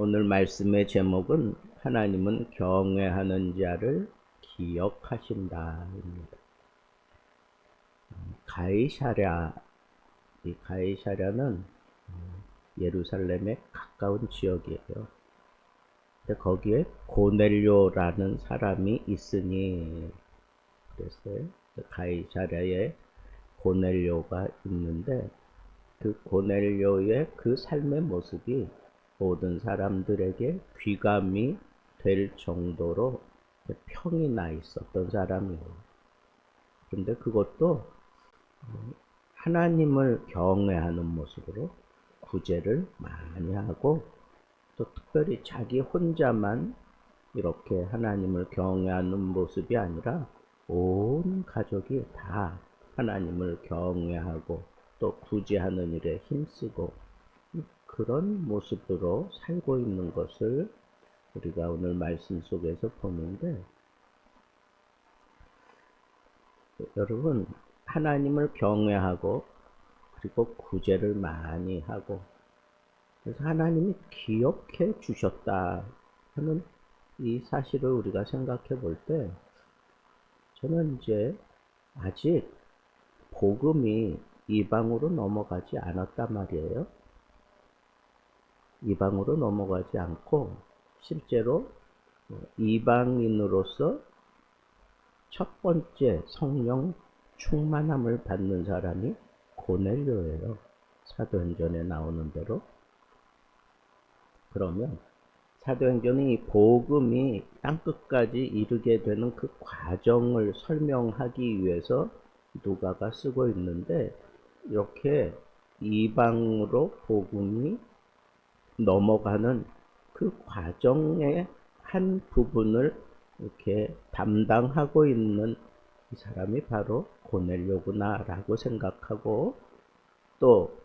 오늘 말씀의 제목은 하나님은 경외하는 자를 기억하신다입니다. 가이샤랴, 이 가이샤랴는 예루살렘에 가까운 지역이에요. 근데 거기에 고넬료라는 사람이 있으니 그랬어요. 가이샤랴에 고넬료가 있는데 그 고넬료의 그 삶의 모습이 모든 사람들에게 귀감이 될 정도로 평이 나 있었던 사람이에요. 근데 그것도 하나님을 경외하는 모습으로 구제를 많이 하고 또 특별히 자기 혼자만 이렇게 하나님을 경외하는 모습이 아니라 온 가족이 다 하나님을 경외하고 또 구제하는 일에 힘쓰고 그런 모습으로 살고 있는 것을 우리가 오늘 말씀 속에서 보는데 여러분 하나님을 경외하고 그리고 구제를 많이 하고 그래서 하나님이 기억해 주셨다 하는 이 사실을 우리가 생각해 볼 때 저는 이제 아직 복음이 이방으로 넘어가지 않았단 말이에요. 이방으로 넘어가지 않고 실제로 이방인으로서 첫 번째 성령 충만함을 받는 사람이 고넬료예요. 사도행전에 나오는 대로. 그러면 사도행전이 이 복음이 땅끝까지 이르게 되는 그 과정을 설명하기 위해서 누가가 쓰고 있는데 이렇게 이방으로 복음이 넘어가는 그 과정의 한 부분을 이렇게 담당하고 있는 이 사람이 바로 고넬료구나라고 생각하고 또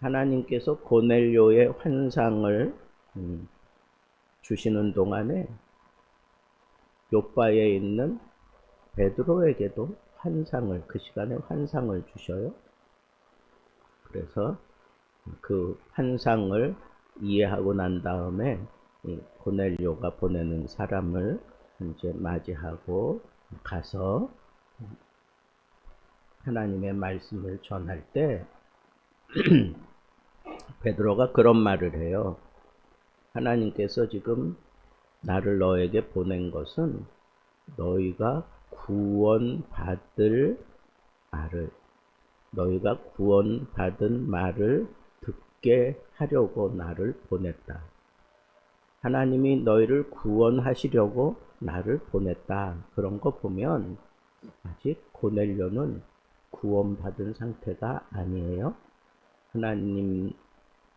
하나님께서 고넬료의 환상을 음, 주시는 동안에 요바에 있는 베드로에게도 환상을 그 시간에 환상을 주셔요. 그래서 그 환상을 이해하고 난 다음에 고넬료가 보내는 사람을 이제 맞이하고 가서 하나님의 말씀을 전할 때 베드로가 그런 말을 해요. 하나님께서 지금 나를 너에게 보낸 것은 너희가 구원받을 말을 너희가 구원받은 말을 듣게 하려고 나를 보냈다. 하나님이 너희를 구원하시려고 나를 보냈다. 그런 거 보면 아직 고넬료는 구원받은 상태가 아니에요. 하나님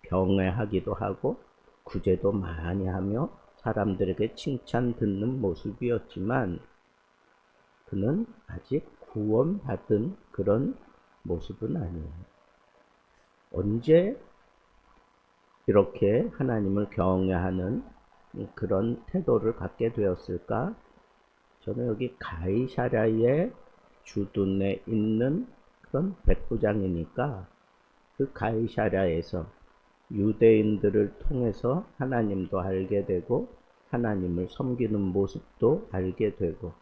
경외하기도 하고 구제도 많이 하며 사람들에게 칭찬 듣는 모습이었지만 그는 아직 구원받은 그런 모습은 아니에요. 언제 이렇게 하나님을 경외하는 그런 태도를 갖게 되었을까? 저는 여기 가이샤랴의 주둔에 있는 그런 백부장이니까 그 가이샤랴에서 유대인들을 통해서 하나님도 알게 되고 하나님을 섬기는 모습도 알게 되고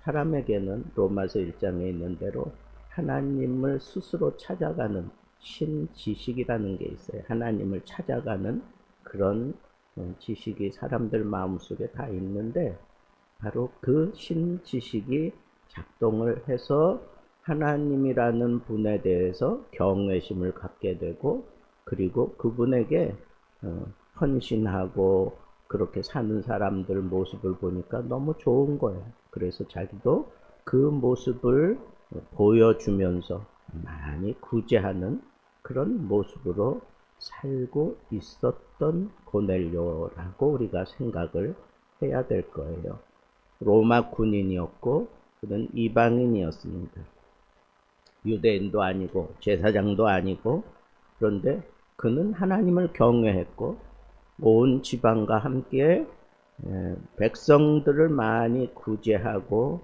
사람에게는 로마서 1장에 있는 대로 하나님을 스스로 찾아가는 신지식이라는 게 있어요. 하나님을 찾아가는 그런 어, 지식이 사람들 마음속에 다 있는데 바로 그 신지식이 작동을 해서 하나님이라는 분에 대해서 경외심을 갖게 되고 그리고 그분에게 어, 헌신하고 그렇게 사는 사람들 모습을 보니까 너무 좋은 거예요. 그래서 자기도 그 모습을 보여주면서 많이 구제하는 그런 모습으로 살고 있었던 고넬료라고 우리가 생각을 해야 될 거예요. 로마 군인이었고 그는 이방인이었습니다. 유대인도 아니고 제사장도 아니고 그런데 그는 하나님을 경외했고 온 지방과 함께 백성들을 많이 구제하고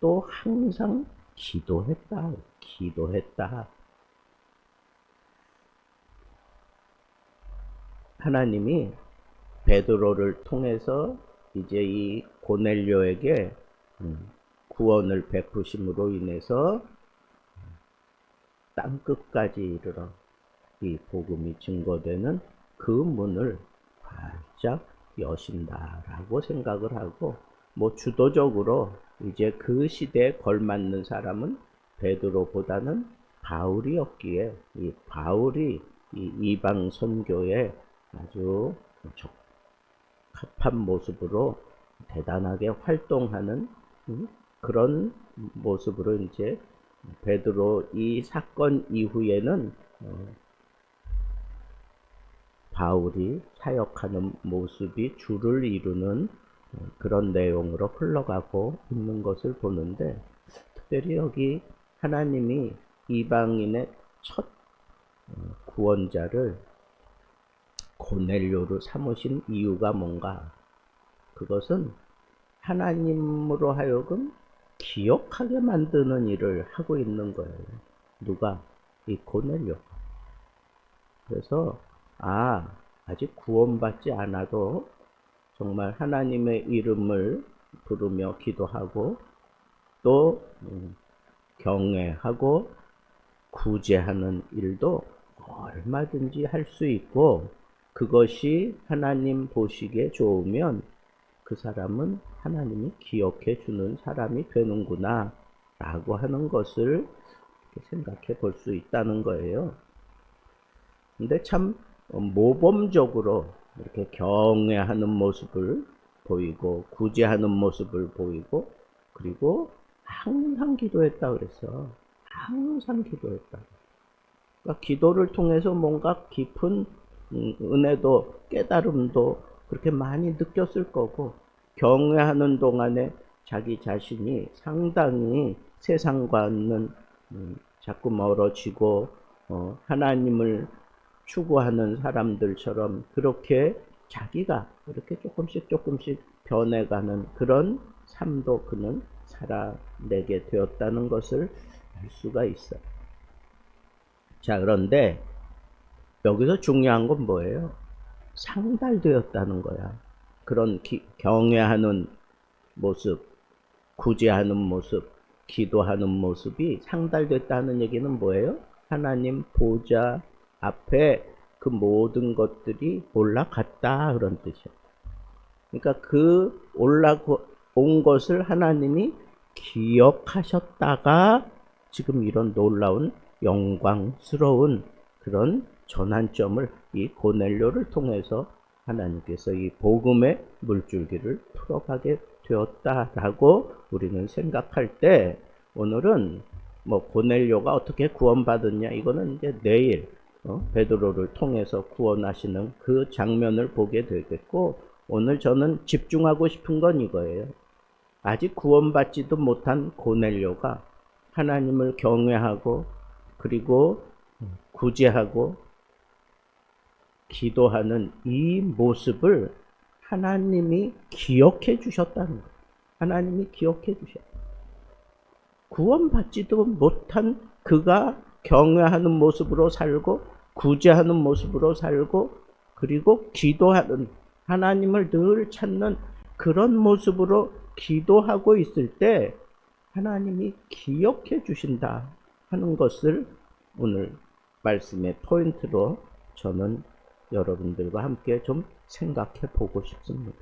또 항상 기도했다. 기도했다. 하나님이 베드로를 통해서 이제 이 고넬료에게 음, 구원을 베푸심으로 인해서 땅 끝까지 이르러 이 복음이 증거되는 그 문을 활짝 여신다라고 생각을 하고 뭐 주도적으로 이제 그 시대에 걸맞는 사람은 베드로보다는 바울이었기에 이 바울이 이 이방 선교에 아주 적합한 모습으로 대단하게 활동하는 음, 그런 모습으로 이제 베드로 이 사건 이후에는 어, 바울이 사역하는 모습이 주를 이루는 어, 그런 내용으로 흘러가고 있는 것을 보는데 특별히 여기 하나님이 이방인의 첫 어, 구원자를 고넬료로 삼으신 이유가 뭔가? 그것은 하나님으로 하여금 기억하게 만드는 일을 하고 있는 거예요. 누가? 이 고넬료. 그래서 아 아직 구원받지 않아도 정말 하나님의 이름을 부르며 기도하고 또 음, 경외하고 구제하는 일도 얼마든지 할 수 있고 그것이 하나님 보시기에 좋으면 그 사람은 하나님이 기억해 주는 사람이 되는구나 라고 하는 것을 생각해 볼 수 있다는 거예요. 근데 참 모범적으로 이렇게 경외하는 모습을 보이고 구제하는 모습을 보이고 그리고 항상 기도했다 그랬어. 항상 기도했다. 그러니까 기도를 통해서 뭔가 깊은 음, 은혜도 깨달음도 그렇게 많이 느꼈을 거고 경외하는 동안에 자기 자신이 상당히 세상과는 음, 자꾸 멀어지고 어, 하나님을 추구하는 사람들처럼 그렇게 자기가 이렇게 조금씩 조금씩 변해가는 그런 삶도 그는 살아내게 되었다는 것을 알 수가 있어요. 자, 그런데 여기서 중요한 건 뭐예요? 상달되었다는 거야. 그런 기, 경외하는 모습, 구제하는 모습, 기도하는 모습이 상달됐다는 얘기는 뭐예요? 하나님 보좌 앞에 그 모든 것들이 올라갔다 그런 뜻이야. 그러니까 그 올라온 것을 하나님이 기억하셨다가 지금 이런 놀라운 영광스러운 그런 전환점을 이 고넬료를 통해서 하나님께서 이 복음의 물줄기를 풀어가게 되었다라고 우리는 생각할 때 오늘은 뭐 고넬료가 어떻게 구원받았냐 이거는 이제 내일 어? 베드로를 통해서 구원하시는 그 장면을 보게 되겠고 오늘 저는 집중하고 싶은 건 이거예요. 아직 구원받지도 못한 고넬료가 하나님을 경외하고 그리고 구제하고 기도하는 이 모습을 하나님이 기억해 주셨다는 거예요. 하나님이 기억해 주셨다. 구원받지도 못한 그가 경외하는 모습으로 살고 구제하는 모습으로 살고 그리고 기도하는 하나님을 늘 찾는 그런 모습으로 기도하고 있을 때 하나님이 기억해 주신다 하는 것을 오늘 말씀의 포인트로 저는 여러분들과 함께 좀 생각해 보고 싶습니다.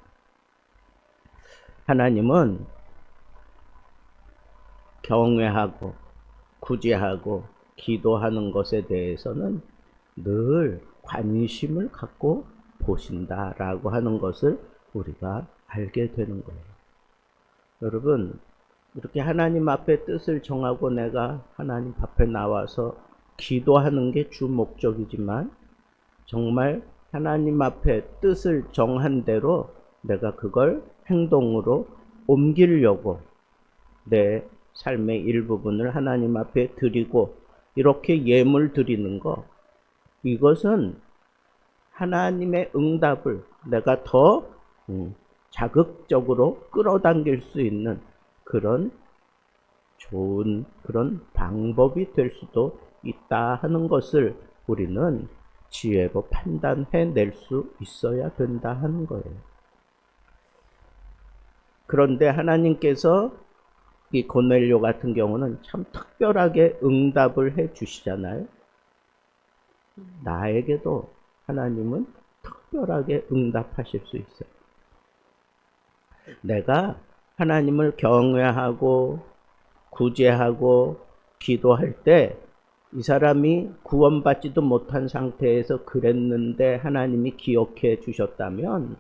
하나님은 경외하고 구제하고 기도하는 것에 대해서는 늘 관심을 갖고 보신다라고 하는 것을 우리가 알게 되는 거예요. 여러분, 이렇게 하나님 앞에 뜻을 정하고 내가 하나님 앞에 나와서 기도하는 게 주 목적이지만 정말 하나님 앞에 뜻을 정한 대로 내가 그걸 행동으로 옮기려고 내 삶의 일부분을 하나님 앞에 드리고 이렇게 예물 드리는 거 이것은 하나님의 응답을 내가 더 음, 자극적으로 끌어당길 수 있는 그런 좋은 그런 방법이 될 수도 있다 하는 것을 우리는 지혜로 판단해낼 수 있어야 된다 하는 거예요. 그런데 하나님께서 이 고넬료 같은 경우는 참 특별하게 응답을 해 주시잖아요. 나에게도 하나님은 특별하게 응답하실 수 있어요. 내가 하나님을 경외하고 구제하고 기도할 때 이 사람이 구원받지도 못한 상태에서 그랬는데 하나님이 기억해 주셨다면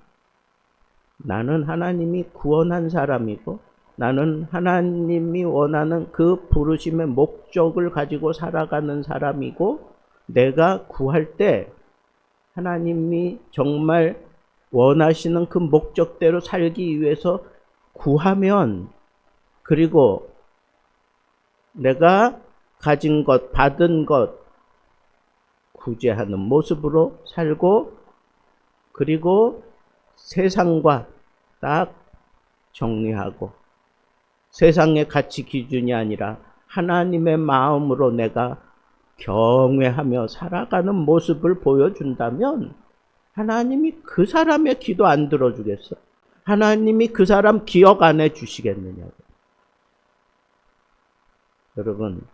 나는 하나님이 구원한 사람이고 나는 하나님이 원하는 그 부르심의 목적을 가지고 살아가는 사람이고 내가 구할 때 하나님이 정말 원하시는 그 목적대로 살기 위해서 구하면 그리고 내가 가진 것, 받은 것 구제하는 모습으로 살고 그리고 세상과 딱 정리하고 세상의 가치 기준이 아니라 하나님의 마음으로 내가 경외하며 살아가는 모습을 보여준다면 하나님이 그 사람의 기도 안 들어주겠어? 하나님이 그 사람 기억 안 해주시겠느냐고. 여러분,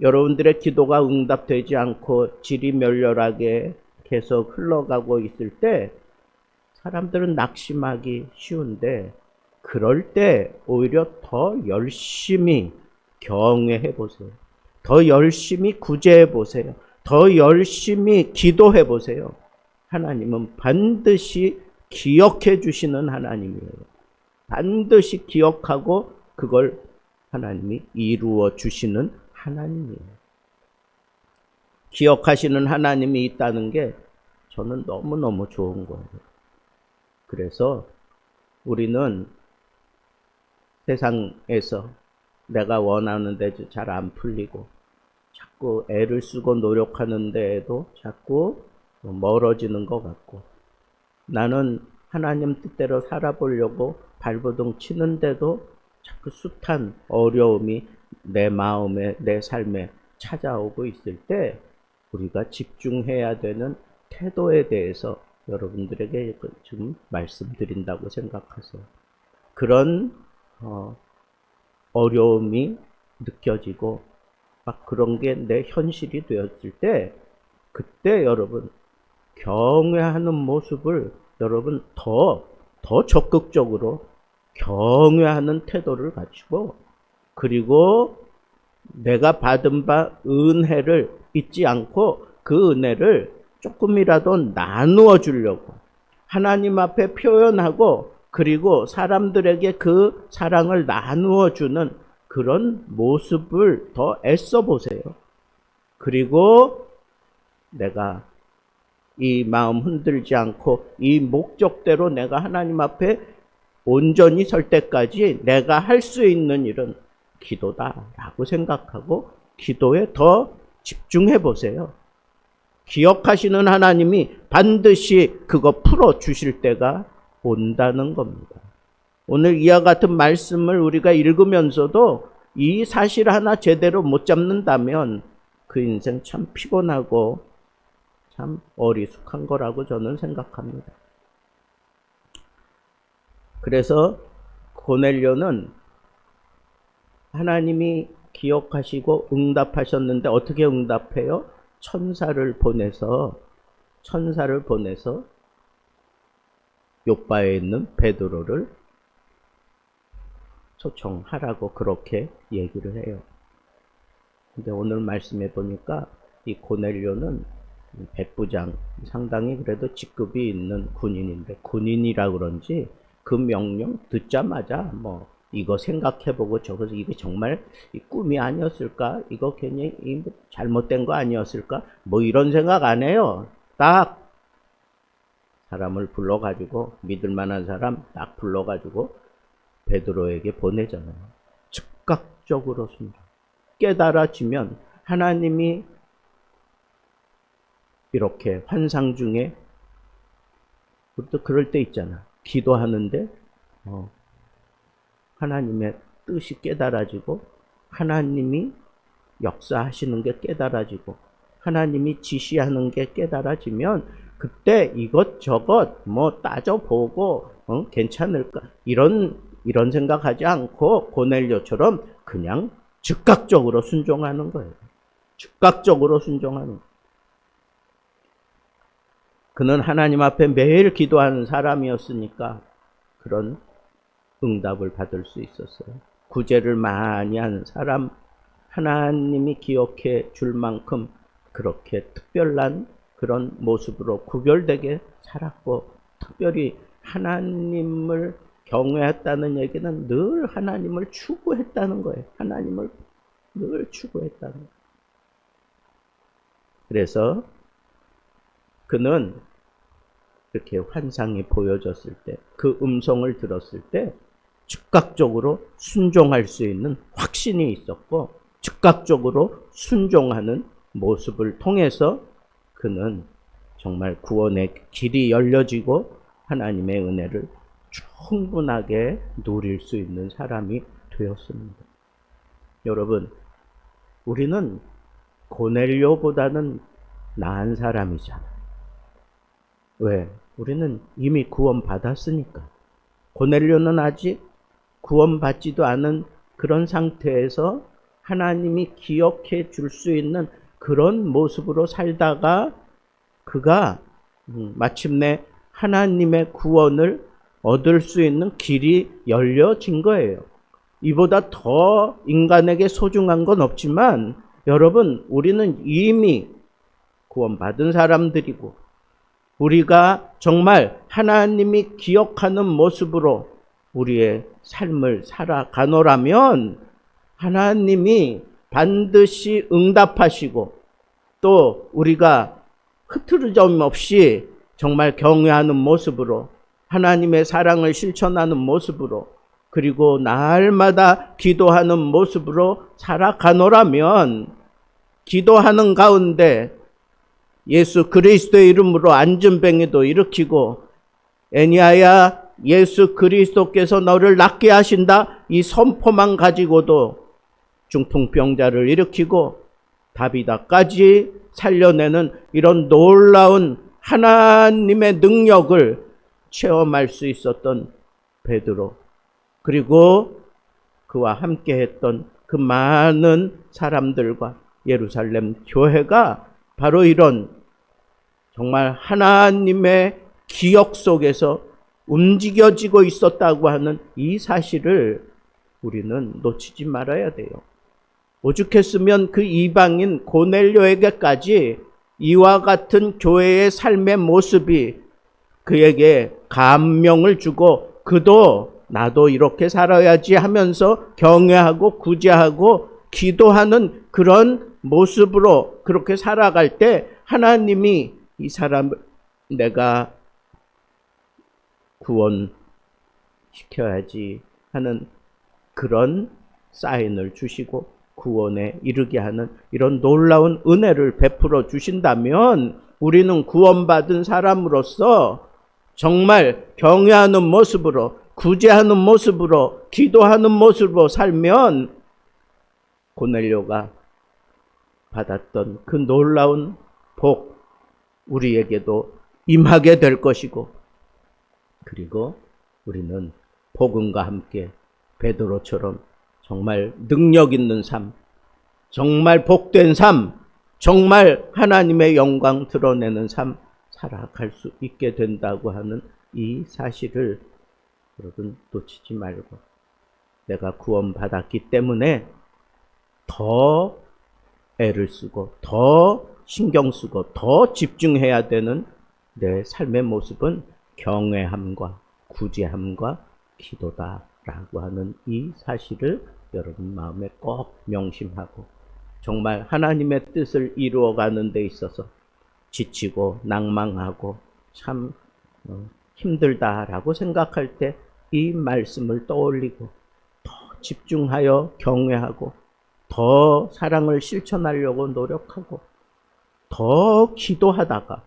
여러분들의 기도가 응답되지 않고 질이 멸렬하게 계속 흘러가고 있을 때 사람들은 낙심하기 쉬운데 그럴 때 오히려 더 열심히 경외해 보세요. 더 열심히 구제해 보세요. 더 열심히 기도해 보세요. 하나님은 반드시 기억해 주시는 하나님이에요. 반드시 기억하고 그걸 하나님이 이루어 주시는 하나님이에요. 기억하시는 하나님이 있다는 게 저는 너무너무 좋은 거예요. 그래서 우리는 세상에서 내가 원하는 데잘안 풀리고 자꾸 애를 쓰고 노력하는 데에도 자꾸 멀어지는 것 같고 나는 하나님 뜻대로 살아보려고 발버둥 치는데도 자꾸 숱한 어려움이 내 마음에 내 삶에 찾아오고 있을 때 우리가 집중해야 되는 태도에 대해서 여러분들에게 지금 말씀드린다고 생각하세요. 그런 어, 어려움이 느껴지고 막 그런 게 내 현실이 되었을 때 그때 여러분 경외하는 모습을 여러분 더, 더 적극적으로 경외하는 태도를 가지고 그리고 내가 받은 바 은혜를 잊지 않고 그 은혜를 조금이라도 나누어 주려고 하나님 앞에 표현하고 그리고 사람들에게 그 사랑을 나누어 주는 그런 모습을 더 애써 보세요. 그리고 내가 이 마음 흔들지 않고 이 목적대로 내가 하나님 앞에 온전히 설 때까지 내가 할 수 있는 일은 기도다라고 생각하고 기도에 더 집중해 보세요. 기억하시는 하나님이 반드시 그거 풀어 주실 때가 온다는 겁니다. 오늘 이와 같은 말씀을 우리가 읽으면서도 이 사실 하나 제대로 못 잡는다면 그 인생 참 피곤하고 참 어리숙한 거라고 저는 생각합니다. 그래서 고넬료는 하나님이 기억하시고 응답하셨는데 어떻게 응답해요? 천사를 보내서 천사를 보내서 요바에 있는 베드로를 초청하라고 그렇게 얘기를 해요. 근데 오늘 말씀해 보니까 이 고넬료는 백부장 상당히 그래도 직급이 있는 군인인데 군인이라 그런지 그 명령 듣자마자 뭐 이거 생각해보고 저거 이게 정말 꿈이 아니었을까? 이거 괜히 뭐 잘못된 거 아니었을까? 뭐 이런 생각 안 해요. 딱 사람을 불러가지고 믿을 만한 사람 딱 불러가지고 베드로에게 보내잖아요. 즉각적으로 순종. 깨달아지면 하나님이 이렇게 환상 중에 그럴 때 있잖아. 기도하는데 어, 하나님의 뜻이 깨달아지고 하나님이 역사하시는 게 깨달아지고 하나님이 지시하는 게 깨달아지면 그때 이것저것 뭐 따져보고 어, 괜찮을까 이런 이런 생각하지 않고 고넬료처럼 그냥 즉각적으로 순종하는 거예요. 즉각적으로 순종하는. 그는 하나님 앞에 매일 기도하는 사람이었으니까 그런 응답을 받을 수 있었어요. 구제를 많이 하는 사람, 하나님이 기억해 줄 만큼 그렇게 특별한 그런 모습으로 구별되게 살았고, 특별히 하나님을 경외했다는 얘기는 늘 하나님을 추구했다는 거예요. 하나님을 늘 추구했다는. 그래서 그는 이렇게 환상이 보여졌을 때, 그 음성을 들었을 때, 즉각적으로 순종할 수 있는 확신이 있었고, 즉각적으로 순종하는 모습을 통해서 그는 정말 구원의 길이 열려지고 하나님의 은혜를 충분하게 누릴 수 있는 사람이 되었습니다. 여러분, 우리는 고넬료보다는 나은 사람이잖아요. 왜? 우리는 이미 구원 받았으니까. 고넬료는 아직 구원받지도 않은 그런 상태에서 하나님이 기억해 줄 수 있는 그런 모습으로 살다가 그가 음, 마침내 하나님의 구원을 얻을 수 있는 길이 열려진 거예요. 이보다 더 인간에게 소중한 건 없지만 여러분, 우리는 이미 구원받은 사람들이고 우리가 정말 하나님이 기억하는 모습으로 우리의 삶을 살아가노라면 하나님이 반드시 응답하시고 또 우리가 흐트러짐 없이 정말 경외하는 모습으로 하나님의 사랑을 실천하는 모습으로 그리고 날마다 기도하는 모습으로 살아가노라면 기도하는 가운데 예수 그리스도의 이름으로 안전뱅이도 일으키고 애니아야 예수 그리스도께서 너를 낫게 하신다. 이 선포만 가지고도 중풍병자를 일으키고 다비다까지 살려내는 이런 놀라운 하나님의 능력을 체험할 수 있었던 베드로 그리고 그와 함께 했던 그 많은 사람들과 예루살렘 교회가 바로 이런 정말 하나님의 기억 속에서 움직여지고 있었다고 하는 이 사실을 우리는 놓치지 말아야 돼요. 오죽했으면 그 이방인 고넬료에게까지 이와 같은 교회의 삶의 모습이 그에게 감명을 주고 그도 나도 이렇게 살아야지 하면서 경외하고 구제하고 기도하는 그런 모습으로 그렇게 살아갈 때 하나님이 이 사람을 내가 구원시켜야지 하는 그런 사인을 주시고 구원에 이르게 하는 이런 놀라운 은혜를 베풀어 주신다면 우리는 구원받은 사람으로서 정말 경외하는 모습으로 구제하는 모습으로 기도하는 모습으로 살면 고넬료가 받았던 그 놀라운 복 우리에게도 임하게 될 것이고 그리고 우리는 복음과 함께 베드로처럼 정말 능력 있는 삶, 정말 복된 삶, 정말 하나님의 영광 드러내는 삶 살아갈 수 있게 된다고 하는 이 사실을 여러분 놓치지 말고 내가 구원받았기 때문에 더 애를 쓰고 더 신경 쓰고 더 집중해야 되는 내 삶의 모습은 경외함과 구제함과 기도다라고 하는 이 사실을 여러분 마음에 꼭 명심하고 정말 하나님의 뜻을 이루어 가는 데 있어서 지치고 낭망하고 참 어, 힘들다라고 생각할 때 이 말씀을 떠올리고 더 집중하여 경외하고 더 사랑을 실천하려고 노력하고 더 기도하다가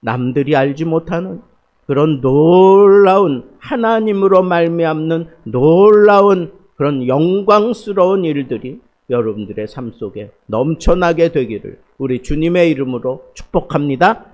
남들이 알지 못하는 그런 놀라운 하나님으로 말미암는 놀라운 그런 영광스러운 일들이 여러분들의 삶 속에 넘쳐나게 되기를 우리 주님의 이름으로 축복합니다.